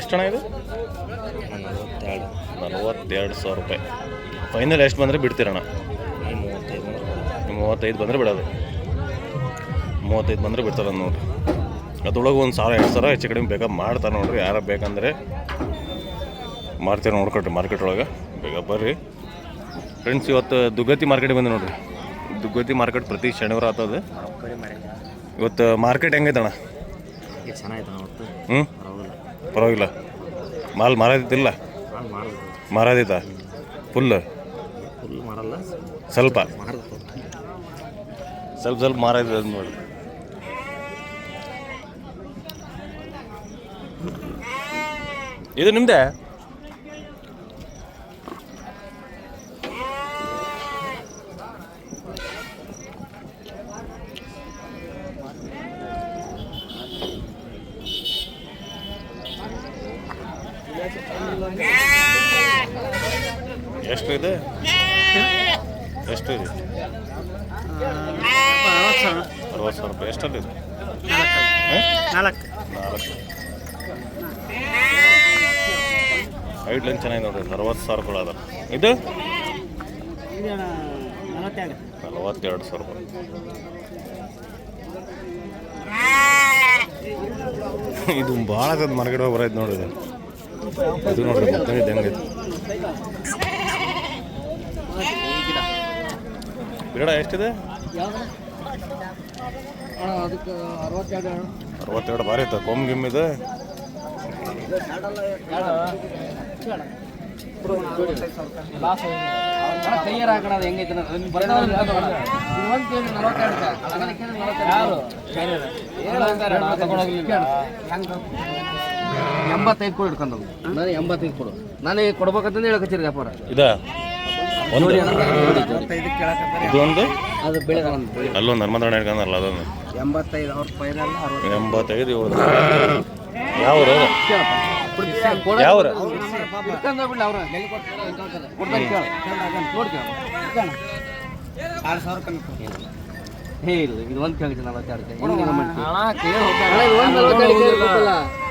ಎಷ್ಟಣ್ಣ ಇದು? ನಲವತ್ತೆರಡು. ನಲವತ್ತೆರಡು ಸಾವಿರ ರೂಪಾಯಿ. ಫೈನಲ್ ಎಷ್ಟು ಬಂದರೆ ಬಿಡ್ತೀರಣ್ಣ? ಮೂವತ್ತೈದು ಮೂವತ್ತೈದು ಬಂದರೆ ಬಿಡೋದು. ಮೂವತ್ತೈದು ಬಂದರೆ ಬಿಡ್ತಾರೆ ನೋಡಿರಿ. ಅದ್ರೊಳಗೆ ಒಂದು ಸಾವಿರ ಎರಡು ಸಾವಿರ ಹೆಚ್ಚು ಕಡಿಮೆ ಬೇಗ ಮಾಡ್ತಾರೆ ನೋಡ್ರಿ. ಯಾರು ಬೇಕಂದರೆ ಮಾಡ್ತೀರ ನೋಡ್ಕೊಳ್ರಿ ಮಾರ್ಕೆಟ್ ಒಳಗೆ. ಬೇಗ ಬರ್ರಿ. ಫ್ರೆಂಡ್ಸ್ ಇವತ್ತು ದುಗ್ಗತಿ ಮಾರ್ಕೆಟ್ ಬಂದೆ ನೋಡ್ರಿ. ದುಗ್ಗತಿ ಮಾರ್ಕೆಟ್ ಪ್ರತಿ ಶನಿವಾರ ಆತದ. ಇವತ್ತು ಮಾರ್ಕೆಟ್ ಹೆಂಗೈತಣ್ಣ? ಚೆನ್ನಾಗೈತಣ್ಣ ಹ್ಞೂ ಪರವಾಗಿಲ್ಲ. ಮಾಲ್ ಮಾರಾದಿತ್ತಿಲ್ಲ ಮಾರಾದಿತ್ತ ಫುಲ್ ಸ್ವಲ್ಪ? ಸ್ವಲ್ಪ ಸ್ವಲ್ಪ ಮಾರಾದ ನೋಡಿ. ಇದು ನಿಮ್ದೆ? ಎಷ್ಟು ಇದೆ ಎಷ್ಟು ಇದೆ ಅರವತ್ತು ಸಾವಿರ ರೂಪಾಯಿ. ಎಷ್ಟಲ್ಲಿ ಇದೆ? ನಾಲ್ಕು. ನಾಲ್ಕು. ಐದು ಲೈನ್ ಚೆನ್ನಾಗಿ ನೋಡಿ ಅರವತ್ತು ಸಾವಿರ ರೂಪಾಯಿ ಅದ ಇದು? ನಲವತ್ತೆರಡು ಸಾವಿರ. ರೂಪಾಯಿ ಇದು ಭಾಳ ಅದ ಮಾರ್ಕೆಟ್ ಹೋಗಿ ಬರೈತೆ ನೋಡ್ರಿ ಇದು ನೋಡ್ರಿ ಬತ್ತಂಗಿ ಹೆಂಗೈತೆ. ಗಿಡ ಎಷ್ಟಿದೆ? ಅರವತ್ತೆರಡು ಬಾರಿ ಐತೆ ಕೊಮ್ ಗಿಮ್ ಇದೆ. ಹೆಂಗೈತೆ ಎಂಬತ್ತೈದು ಕೊಡು ಹಿಡ್ಕೊಂಡು ನಾನು ಎಂಬತ್ತೈದು ಕೊಡು. ನಾನು ಕೊಡ್ಬೇಕಂತಂದು ಹೇಳಕತ್ತೀರಿ ವ್ಯಾಪಾರ. ಇದ? ಒಂದು? ಇದು ಒಂದು? ಅದು ಬೆಳೆ ಅಲ್ಲೊಂದು ಹನುಮಂತಣ್ಣ ಹಿಡ್ಕೊಂಡಲ್ಲ ಅದೊಂದು. ಎಂಬತ್ತೈದು ಅವ್ರ ಫೈನಲ್ ಎಂಬತ್ತೈದು ಏಳು ಹಿಡ್ಕೊಂಡು ಅವ್ರ. ಕೊಡ್ತಾರೆ? ಆರು ಸಾವಿರ ಕಮ್ಮಿ ಹೇ ಇಲ್ಲ ಇದು ಒಂದು ಕೇಳಿದೆ ನಲವತ್ತೆರಡು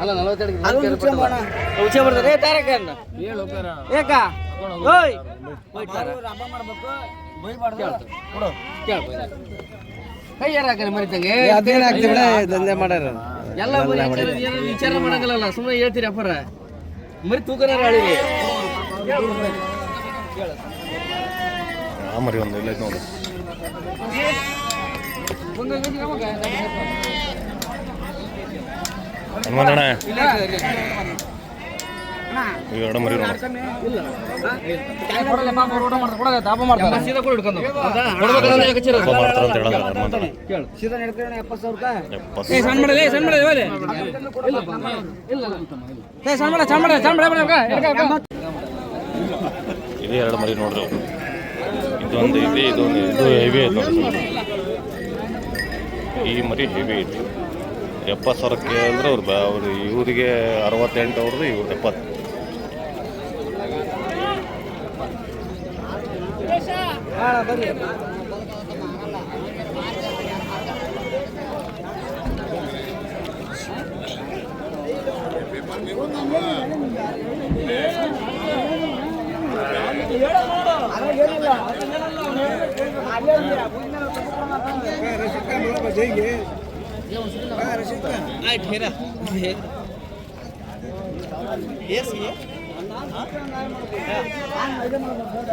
ಅಲ್ಲ ನಲವತ್ತೆರಡು ಉಚ್ಚೆ ಬರ್ತದೆ ಏ ತಾರಕ ಏಕ. ಓಯ್. ಕೈ ಯಾರು ಮರಿತಂಗೆ ದಂಧೆ ಮಾಡ್ಯಾರ. ಎಲ್ಲ ವಿಚಾರ- ಏನು ವಿಚಾರ ಮಾಡಂಗಿಲ್ಲಲ್ಲ ಸುಮ್ಮನೆ ಹೇಳ್ತೀರಿ ಅಪ್ಪರ ಮರಿ ತೂಕನಾರ ಮರಿ ಒಂದು ಇಲ್ಲ ನೋಡಿ. ಹನುಮಂತಣ್ಣ ಎರಡು ಮರಿ ಇದೇ ಎರಡು ಮರಿ ನೋಡ್ರಿ. ಇದೊಂದು ಇದೆ ಇದೊಂದು ಇದು ಹೆವಿ ಐತೆ ನೋಡ್ರಿ ಈ ಮರಿ ಹೆವಿ ಐತಿ. ಎಪ್ಪತ್ತು ಸಾವಿರಕ್ಕೆ ಅಂದ್ರೆ ಅವ್ರು ಬ- ಅವ್ರು ಇವರಿಗೆ ಅರವತ್ತೆಂಟು, ಅವ್ರದ್ದು ಇವ್ರದ್ದು ಎಪ್ಪತ್ತು.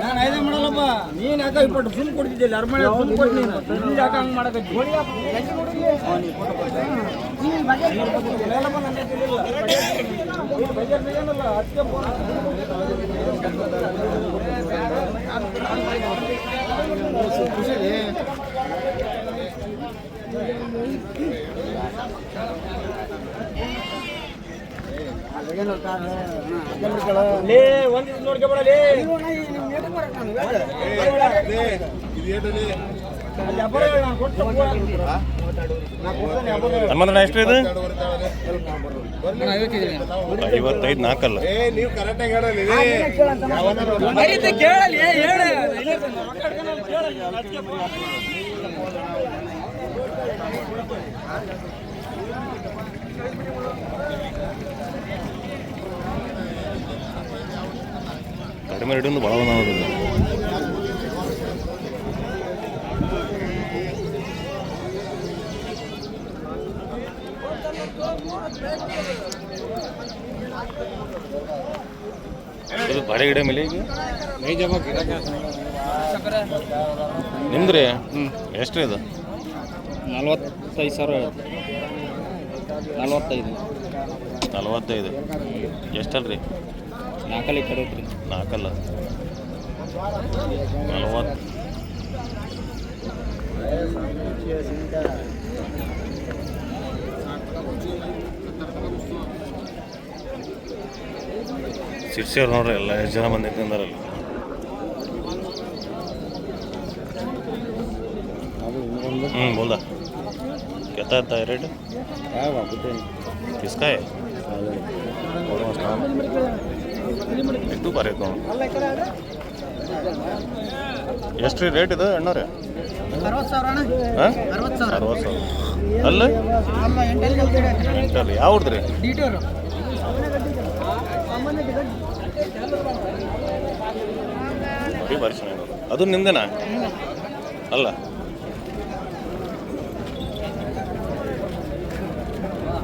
ನಾನು ಐದೇ ಮಾಡಲ್ಲಪ್ಪ ನೀನ್ ಯಾಕ ಇಪ್ಪಟ್ಟು ಫುಲ್ ಕೊಡ್ತಿದ್ದಿಲ್ಲ ಅರಮನೆ ಫುಲ್ ಕೊಟ್ಟು ನೀನು ನೀನ್ ಯಾಕ ಹಂಗ್ ಮಾಡಕತ್ತಿ ಹನುಮಂತಣ್ಣ ಎಷ್ಟು ಇದು? ಐವತ್ತೈದು ನಾಲ್ಕಲ್ಲ. ಕೇಳಲಿ ಹೇಳ. ಕಡಿಮೆ ರೇಟ್ ಭಾಳ ನಾವು ಇದು. ಬಾಳೆ ಗಿಡ ಮೇಲೆ ಈಗ ನಿಮ್ದು ರೀ ಎಷ್ಟು ನಲ್ವತ್ತು. ಇದು ನಲ್ವತ್ತೈದು ಸಾವಿರ ನಲ್ವತ್ತೈದು. ನಲವತ್ತೈದು. ಎಷ್ಟಲ್ರಿ? ನಾಲ್ಕಲ್ಲಿ ಕಡೆ ಐತ್ರಿ ನಾಲ್ಕಲ್ಲ? ನಲವತ್ತು. ಶಿರ್ಸಿಯವ್ರು ನೋಡ್ರಿ ಎಲ್ಲ ಎಷ್ಟು ಜನ ಬಂದಿತ್ತು ಅಂದಾರಲ್ಲಿ ಹ್ಞೂ ಬೋಲ್ದ कितना था रेट किसका है और मस्त ಎಷ್ಟು ಬಾರಿ ಐತೆ ನೋಡಿ ಎಷ್ಟು ರೀ ರೇಟ್ ಇದು ಅಣ್ಣವ್ರೆ ಅರವತ್ತು ಸಾವಿರ ಅಣ್ಣ ಹಾಂ ಅರವತ್ತು ಸಾವಿರ ಅರವತ್ತು ಸಾವಿರ ಅಲ್ಲ ಅಲ್ಲ ಎಂಟಲ್ಲಿ ಎಂಟಲ್ಲಿ ಯಾವ್ದು ರೀ ಡೀಟೇರು ಬರೀ ಬಾರಿ ಚೆನ್ನಾಗಿ ಅದು ನಿಮ್ದೇನಾ ಅಲ್ಲ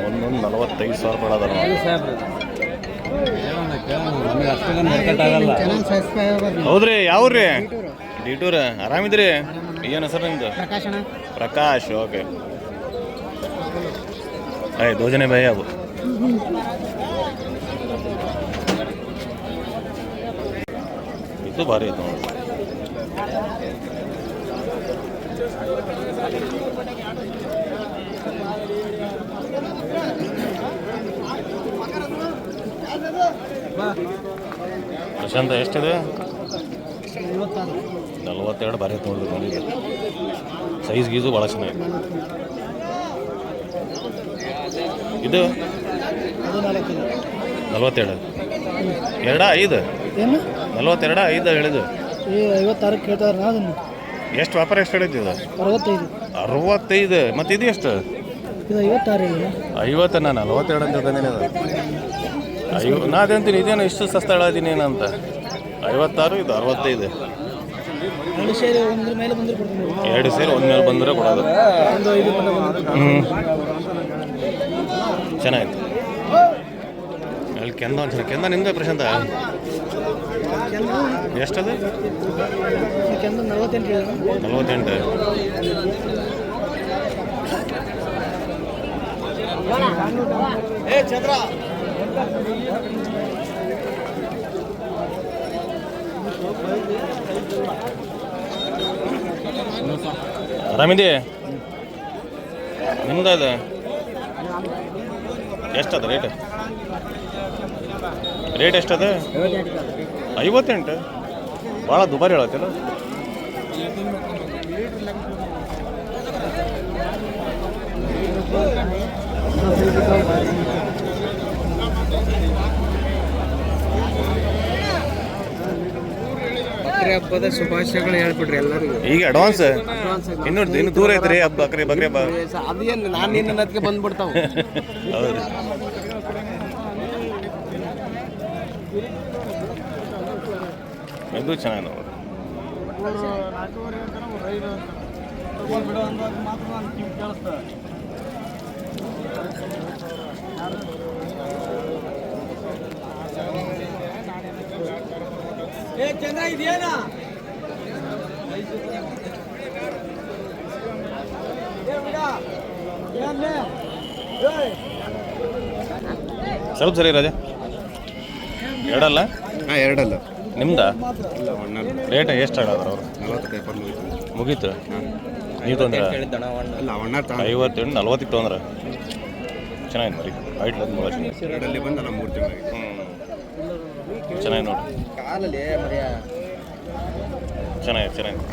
ಒಂದೊಂದು ನಲವತ್ತೈದು ಸಾವಿರ ರೂಪಾಯಿ ಅದ ಹೌದ್ರಿ ಯಾವ್ರಿ? ಡಿಟೂರ್. ಆರಾಮಿದ್ರಿ? ಏನು ಸರ್ ನಿಮ್ದು? ಪ್ರಕಾಶ್ ಪ್ರಕಾಶ್ ಓಕೆ. ಅಯ್ಯ ದೋಜನೆ ಭಯ ಅವು ಇದು ಭಾರಿ ಐತೆ ನೋಡಿ. ಪ್ರಶಾಂತ ಎಷ್ಟಿದೆ? ನಲ್ವತ್ತೆರಡು ಭಾರಿ ಐತೆ ನೋಡಿರಿ ನೋಡಿ ಸೈಜ್ ಗೀಸು ಭಾಳ ಚೆನ್ನಾಗಿದೆ. ಇದು? ನಲ್ವತ್ತೆರಡು. ಎರಡ ಐದು? ಏನು? ನಲ್ವತ್ತೆರಡ ಐದು ಹೇಳಿದ್ದು ಈ ಐವತ್ತಾರಕ್ಕೆ ಕೇಳ್ತಾರೆ ಅದನ್ನು. ಎಷ್ಟು ವ್ಯಾಪಾರ ಎಷ್ಟು ಹೇಳಿದ್ದು ಇದು? ಅರವತ್ತೈದು. ಅರವತ್ತೈದು. ಮತ್ತು ಇದು ಎಷ್ಟು? ಇದು ಐವತ್ತಾರು ಇದೆ ಐವತ್ತು ನಾನು ನಲ್ವತ್ತೆರಡು ಅಂತ ತಂದಿನಿ ಅದು ಐವ ನಾ ಅದಂತೀನಿ ಇದೇನು ಇಷ್ಟು ಸಸ್ತ ಹೇಳೋದೀನಿ ಏನಂತ ಐವತ್ತಾರು ಇದು ಅರವತ್ತೈದು. ಎರಡು ಸೇರಿ ಒಂದ್ರ ಮೇಲೆ ಬಂದ್ರೆ ಕೊಡ್ತೀನಿ. ಎರಡು ಸೇರಿ ಒಂದ್ ಮೇಲೆ ಬಂದರೆ ಕೊಡೋದು. ಒಂದು ಐದು ಮಟ್ಟ ಬಂದ್ರೆ ಹ್ಞೂ ಚೆನ್ನಾಗಿತ್ತು ಅಲ್ಲಿ ಕೆಂದ ಒಂದು ಕೆಂದ ನಿಮ್ದೇ ಪ್ರಶಾಂತ. ಎಷ್ಟದು? ನಲ್ವತ್ತೆಂಟು. ಏ ಚಂದ್ರ. ಆರಾಮಿದೆ ನಿಮ್ದು ಅದು? ಎಷ್ಟದ ರೇಟ್ ರೇಟ್ ಎಷ್ಟದ? ಐವತ್ತೆಂಟು? ಭಾಳ ದುಬಾರಿ ಹೇಳತ್ತಿಲ್ಲ ಬಕ್ರಿ ಹಬ್ಬದ ಶುಭಾಶಯಗಳು ಹೇಳ್ಬಿಡ್ರಿ ಎಲ್ಲರಿಗೂ. ಈಗ ಅಡ್ವಾನ್ಸ್ ಇನ್ನು ಇನ್ನು ದೂರ ಐತ್ರಿ ಹಬ್ಬ ಬಕ್ರೆ ಬಕ್ರೆ ಹಬ್ಬ. ಅದೇನು ನಾನು ನಿನ್ನ ಅದಕ್ಕೆ ಬಂದ್ಬಿಡ್ತಾವ. ಹೌದು ಇದು ಚೆನ್ನಾಗಿ ನೋಡಿ. ಇದೆಯೇನಾ ಸ್ವಲ್ಪ ಸರಿ ರಾಜ ಎರಡಲ್ಲ? ಹಾಂ ಎರಡಲ್ಲ. ನಿಮ್ದ? ರೇಟ್ ಎಷ್ಟು ಹೇಳೋದ್ರ ಅವರು? ಮುಗಿತು? ನೀವು ತೊಂದ್ರೆ? ಅಲ್ಲ ಐವತ್ತೆಂಟು ನಲ್ವತ್ತಿಗೆ ತೊಂದ್ರೆ. ಚೆನ್ನಾಗಿದೆ ನೋಡಿ. ಲಕ್ಷ ಎರಡಲ್ಲಿ ಬಂದ ನಮ್ಮ ಮೂರು ತಿಂಗಳಿಗೆ ಹ್ಞೂ ಚೆನ್ನಾಗಿ ನೋಡಿ. ಕಾಲಲ್ಲಿ ಮರಿಯ. ಚೆನ್ನಾಗಿದೆ ಚೆನ್ನಾಗಿದೆ.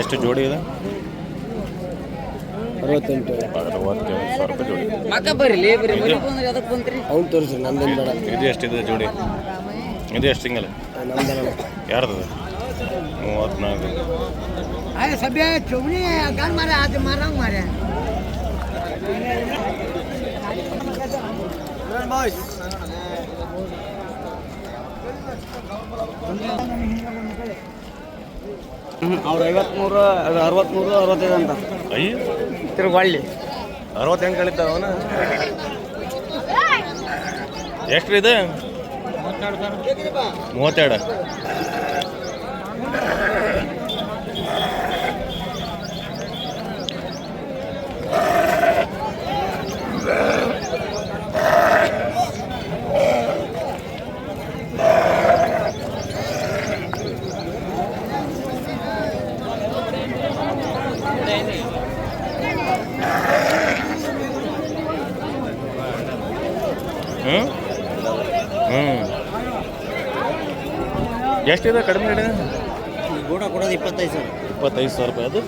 ಎಷ್ಟು ಜೋಡಿ ಇದೆ? ಅರವತ್ತೆಂಟು. ಜೋಡಿ. ಇದು? ಎಷ್ಟು ತಿಂಗಳು? ಸಭೆ ಚೌಣಿ ಮಾರ ಅವ್ರು ಐವತ್ಮೂರು ಅರವತ್ಮೂರು ಅರವತ್ತೈದು ಅಂತ. ಅಯ್ಯ. ತಿರುಗಿ ಒಳ್ಳಿ ಅರವತ್ತು ಹೆಂಗೆ ಕಳಿತಾವ ಅವನು ಎಷ್ಟು ಇದೆ ಮೂವತ್ತೆರಡು. ಹ್ಞೂ ಎಷ್ಟಿದೆ ಕಡಿಮೆ ರೇಟ್? ಗೂಡ ಕೊಡೋದು ಇಪ್ಪತ್ತೈದು ಸಾವಿರ. ಇಪ್ಪತ್ತೈದು ಸಾವಿರ ರೂಪಾಯಿ. ಅದು?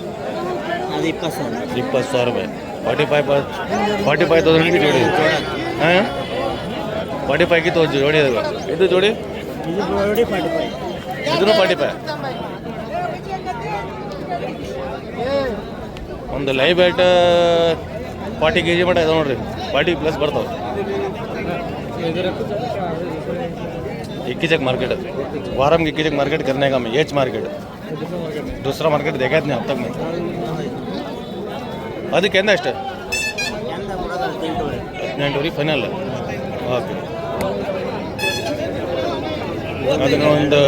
ಅದು ಇಪ್ಪತ್ತು ಸಾವಿರ. ಇಪ್ಪತ್ತು ಸಾವಿರ ರೂಪಾಯಿ. Forty five forty five thousand ಜೋಡಿ. ಹಾಂ? ಫಾರ್ಟಿ ಫೈವ್ಗೆ ತೋ ಜೋಡಿ ಅದು. ಇದು ಜೋಡಿ? ಫಾರ್ಟಿ ಫೈವ್ ಇದನ್ನು ಫಾರ್ಟಿ ಫೈವ್ ಒಂದು live weight forty K G ಮಟ್ಟ ಇದೆ ನೋಡ್ರಿ. ಫಾರ್ಟಿ ಪ್ಲಸ್ ಬರ್ತಾವೆ. इक्कीचक मार्केट वारम की इक्कीचक मार्केट करने का मैं एच मार्केट दूसरा मार्केट देखा नहीं अब तक मैं ಅದಕ್ಕೆ ಎಂದ ಅಷ್ಟು ಹದಿನೆಂಟುವರೆಗೆ ಫೈನಲ್ ಓಕೆ ಅದನ್ನ ಒಂದು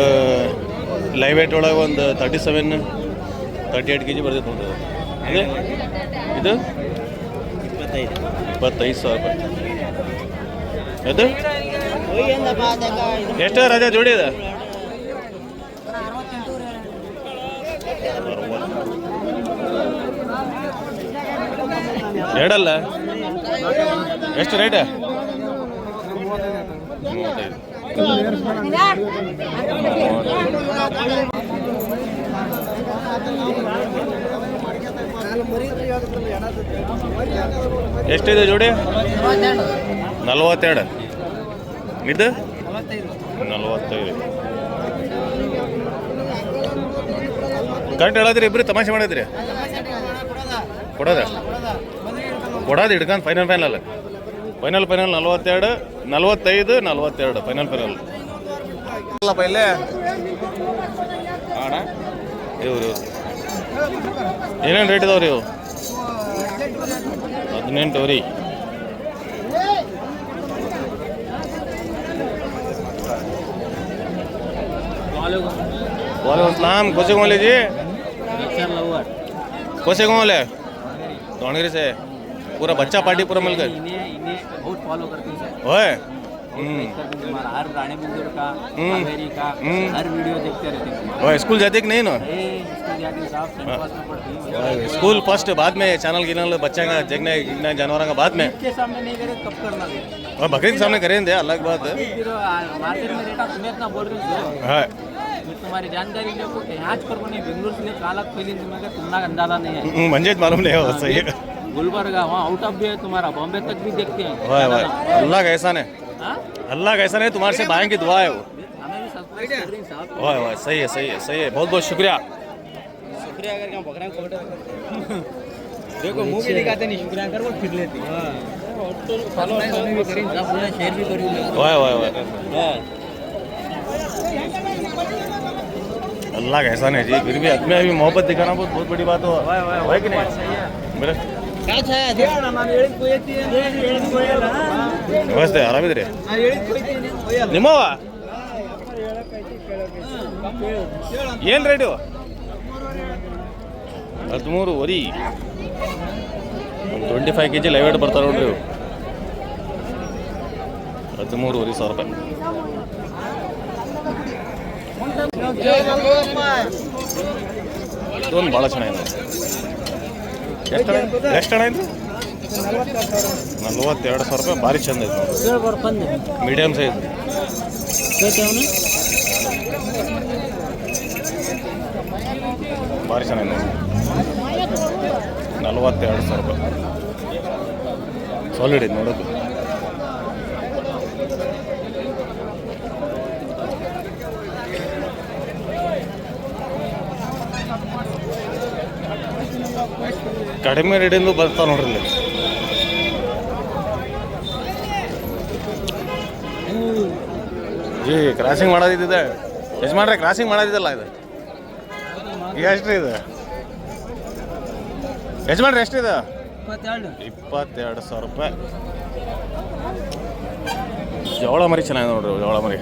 ಲೈವ್ ವೇಟ್ ಒಳಗೆ ಒಂದು thirty seven thirty eight K G ಬರ್ತೈತೆ ನೋಡ್ರಿ ಅದು. ಇದು ಇಪ್ಪತ್ತೈದು ಇಪ್ಪತ್ತೈದು ಸಾವಿರ ರೂಪಾಯಿ ಅದು ಎಷ್ಟು ರಜಾ ಜೋಡಿ ಇದೆ ಎಷ್ಟು ರೇಟ್ ಎಷ್ಟಿದೆ ಜೋಡಿ? ನಲ್ವತ್ತೆರಡು. ಇದು ನಲ್ವತ್ತೈದು. ಕರೆಂಟ್ ಹೇಳದ್ರಿ ಇಬ್ರು ತಮಾಷೆ ಮಾಡಿದ್ರಿ ಕೊಡೋದ? ಕೊಡೋದು ಹಿಡ್ಕೊಂಡು ಫೈನಲ್ ಫೈನಲ್ ಫೈನಲ್ ಫೈನಲ್ ನಲ್ವತ್ತೆರಡು ನಲ್ವತ್ತೈದು ನಲ್ವತ್ತೆರಡು ಫೈನಲ್ ಫೈನಲ್ ಅಲ್ಲಪ್ಪ ಇಲ್ಲೇ ಅಣ್ಣ ಇವ್ರು ಏನೇನು ರೇಟ್ ಇದಾವ್ರಿ ಇವು? ಹದಿನೆಂಟು ರೀ. वालेकुम सलाम कोसे कौन जी? कोसे कौन ले? धौणगिरी से। पूरा बच्चा पार्टी पूरा मिल गए बहुत फॉलो करते हैं। हैं हर राणे का हम्म। कावेरी का हम्म। हर वीडियो देखते रहते हैं। स्कूल जाते कि नहीं ना? स्कूल है फ़र्स्ट बाद में चैनल गिनल बच्चे का जगने गिनने जानवर का बाद में। बकरी के सामने नहीं करे कब करना और बकरीद के सामने करेंगे अलग बात है। मार्केट में रेट आप इतना बोल रहे हो हाँ। फिर तुम्हारी जानकारी ले को यहाँ पर को नहीं बेंगलोर से कालक फैली तुम्हें तुम्हारा अंदाज़ा नहीं है। हम्म, मुझे तो मालूम नहीं हो सही है। गुलबर्गा वहाँ आउट ऑफ़ भी है तुम्हारा बॉम्बे तक भी देखते हैं। वाह वाह अल्लाह का एहसान है। हाँ? अल्लाह का एहसान है तुम्हारे से भाई की दुआ है वो। हमें भी सब्सक्राइब कर रही साहब। वाह वाह सही है सही है सही है बहुत बहुत शुक्रिया। शुक्रिया करके हम पकड़ा को देखो मुँह भी दिखाते नहीं शुक्रिया कर वो फिर लेती फॉलो शेयर भी करी वाह वाह वाह। अल्लाह का एहसान है जी फिर भी अपने अभी मोहब्बत दिखाना बहुत बहुत बड़ी बात हो है कि नहीं मेरे ನಮಸ್ತೆ ಆರಾಮಿದ್ರಿ ನಿಮ್ಮವ ಏನು ರೇಟು ಹದಿಮೂರು ವರಿ ಒಂದು twenty five K G live weight ಬರ್ತಾರೆ ನೋಡ್ರಿ ಇವು ಹದಿಮೂರುವರೆ ಸಾವಿರ ರೂಪಾಯಿ ಇದೊಂದು ಭಾಳ ಚೆನ್ನಾಗಿದೆ ಎಷ್ಟು ಎಷ್ಟು ಹಣ ಇದು? ನಲ್ವತ್ತೆರಡು ಸಾವಿರ ರೂಪಾಯಿ ಭಾರಿ ಚಂದ ಐತೆ ಮೀಡಿಯಮ್ ಸೈಜ್ ಭಾರಿ ಚೆನ್ನಾಗಿದೆ ನಲ್ವತ್ತೆರಡು ಸಾವಿರ ರೂಪಾಯಿ. ಸಾಲಿಡ್ ಇದೆ ನೋಡೋದು. ಕಡಿಮೆ ರೇಟಿಂದು ಬರ್ತಾವ ನೋಡ್ರಿ ಇಲ್ಲಿ. ಜಿ ಕ್ರಾಸಿಂಗ್ ಮಾಡೋದಿದೆ ಯಜಮಾನ್ರೆ ಕ್ರಾಸಿಂಗ್ ಮಾಡೋದಿದೆಲ್ಲ ಇದು? ಎಷ್ಟು ಇದೆ? ಎಷ್ಟು ಎಷ್ಟಿದೆ ಇಪ್ಪತ್ತೆರಡು ಸಾವಿರ ರೂಪಾಯಿ. ಜೋಳ ಮರಿ ಚೆನ್ನಾಗಿದೆ ನೋಡ್ರಿ ಜೋಳ ಮರಿ.